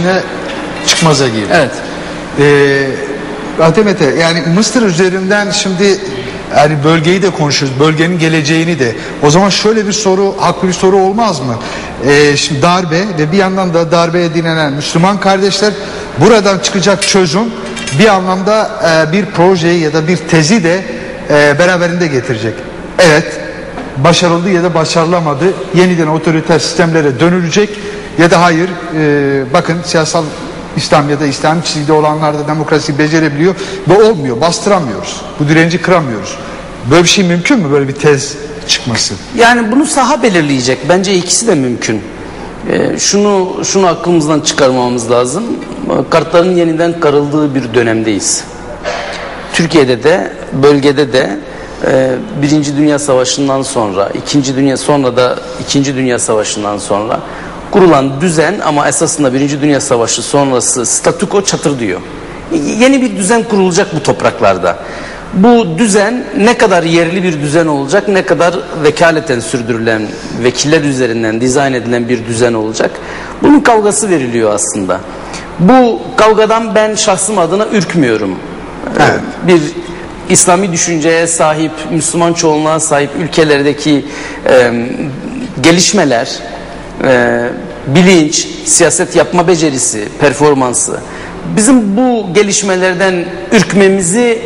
içine çıkmaza girdi. Evet. Ee, Atemete yani Mısır üzerinden şimdi yani bölgeyi de konuşuyoruz. Bölgenin geleceğini de. O zaman şöyle bir soru, haklı bir soru olmaz mı? Ee, şimdi darbe ve bir yandan da darbeye dinlenen Müslüman kardeşler buradan çıkacak çözüm bir anlamda e, bir projeyi ya da bir tezi de e, beraberinde getirecek. Evet, başarıldı ya da başarılamadı. Yeniden otoriter sistemlere dönülecek ya da hayır. e, bakın siyasal İslam ya da İslam çizgide olanlar da demokrasi becerebiliyor ve olmuyor. Bastıramıyoruz. Bu direnci kıramıyoruz. Böyle bir şey mümkün mü? Böyle bir tez çıkması. Yani bunu saha belirleyecek. Bence ikisi de mümkün. Ee, şunu şunu aklımızdan çıkarmamız lazım. Kartların yeniden karıldığı bir dönemdeyiz. Türkiye'de de bölgede de e, Birinci Dünya Savaşı'ndan sonra, İkinci Dünya sonra da İkinci Dünya Savaşı'ndan sonra kurulan düzen ama esasında Birinci Dünya Savaşı sonrası statüko çatır diyor. Yeni bir düzen kurulacak bu topraklarda. Bu düzen ne kadar yerli bir düzen olacak, ne kadar vekaleten sürdürülen, vekiller üzerinden dizayn edilen bir düzen olacak. Bunun kavgası veriliyor aslında. Bu kavgadan ben şahsım adına ürkmüyorum. Evet. Bir İslami düşünceye sahip, Müslüman çoğunluğa sahip ülkelerdeki e, gelişmeler, e, bilinç, siyaset yapma becerisi, performansı bizim bu gelişmelerden ürkmemizi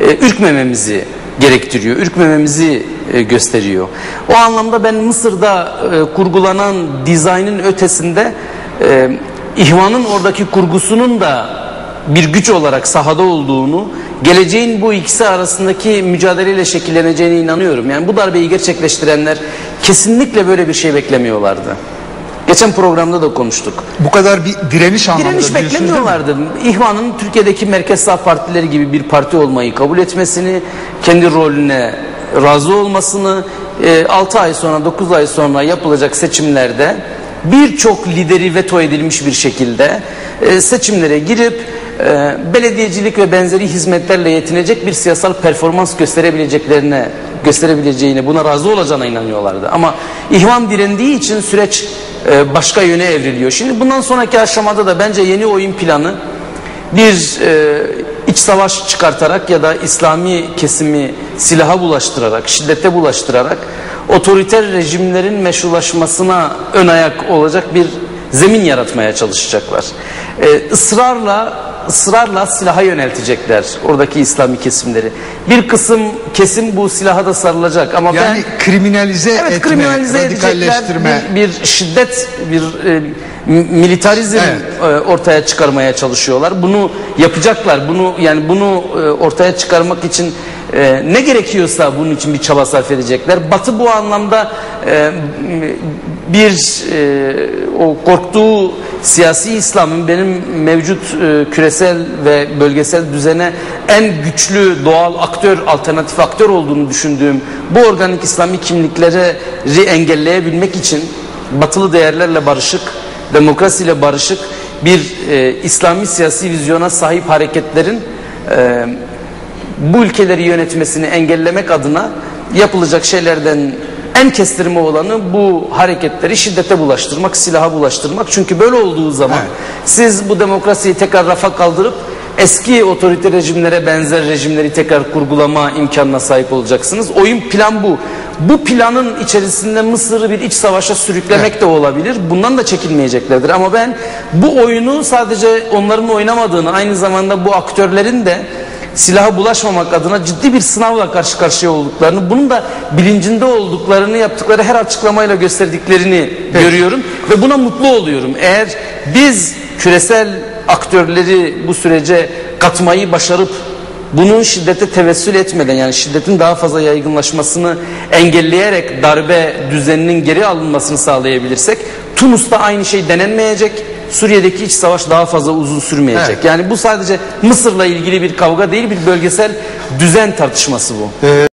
e, ürkmememizi gerektiriyor, ürkmememizi e, gösteriyor. O anlamda ben Mısır'da e, kurgulanan dizaynın ötesinde e, ihvanın oradaki kurgusunun da bir güç olarak sahada olduğunu, geleceğin bu ikisi arasındaki mücadeleyle şekilleneceğine inanıyorum. Yani bu darbeyi gerçekleştirenler kesinlikle böyle bir şey beklemiyorlardı. Geçen programda da konuştuk. Bu kadar bir direniş anlamında Direniş beklemiyorlardı. İhvan'ın Türkiye'deki merkez sağ partileri gibi bir parti olmayı kabul etmesini, kendi rolüne razı olmasını, 6 ay sonra 9 ay sonra yapılacak seçimlerde birçok lideri veto edilmiş bir şekilde e, seçimlere girip e, belediyecilik ve benzeri hizmetlerle yetinecek bir siyasal performans gösterebileceklerine gösterebileceğine buna razı olacağına inanıyorlardı. Ama ihvan direndiği için süreç e, başka yöne evriliyor. Şimdi bundan sonraki aşamada da bence yeni oyun planı bir e, iç savaş çıkartarak ya da İslami kesimi silaha bulaştırarak, şiddete bulaştırarak otoriter rejimlerin meşrulaşmasına ön ayak olacak bir zemin yaratmaya çalışacaklar. E, ısrarla ısrarla silaha yöneltecekler oradaki İslami kesimleri. Bir kısım kesim bu silaha da sarılacak ama Yani ben kriminalize evet etme, kriminalize radikalleştirme. bir, bir şiddet bir e, militarizm Evet. e, ortaya çıkarmaya çalışıyorlar. Bunu yapacaklar. Bunu yani bunu e, ortaya çıkarmak için e, ne gerekiyorsa bunun için bir çaba sarf edecekler. Batı bu anlamda e, bir e, o korktuğu siyasi İslam'ın benim mevcut e, küresel ve bölgesel düzene en güçlü doğal aktör, alternatif aktör olduğunu düşündüğüm bu organik İslami kimlikleri engelleyebilmek için batılı değerlerle barışık, demokrasiyle barışık bir e, İslami siyasi vizyona sahip hareketlerin e, bu ülkeleri yönetmesini engellemek adına yapılacak şeylerden en kestirme olanı bu hareketleri şiddete bulaştırmak, silaha bulaştırmak. Çünkü böyle olduğu zaman Evet. siz bu demokrasiyi tekrar rafa kaldırıp eski otoriter rejimlere benzer rejimleri tekrar kurgulama imkanına sahip olacaksınız. Oyun plan bu. Bu planın içerisinde Mısır'ı bir iç savaşa sürüklemek de olabilir. Bundan da çekinmeyeceklerdir. Ama ben bu oyunu sadece onların oynamadığını aynı zamanda bu aktörlerin de silaha bulaşmamak adına ciddi bir sınavla karşı karşıya olduklarını, bunun da bilincinde olduklarını yaptıkları her açıklamayla gösterdiklerini görüyorum ve buna mutlu oluyorum. Eğer biz küresel aktörleri bu sürece katmayı başarıp bunun şiddete tevessül etmeden yani şiddetin daha fazla yaygınlaşmasını engelleyerek darbe düzeninin geri alınmasını sağlayabilirsek Tunus'ta aynı şey denenmeyecek. Suriye'deki iç savaş daha fazla uzun sürmeyecek. Evet. Yani bu sadece Mısır'la ilgili bir kavga değil bir bölgesel düzen tartışması bu. Ee,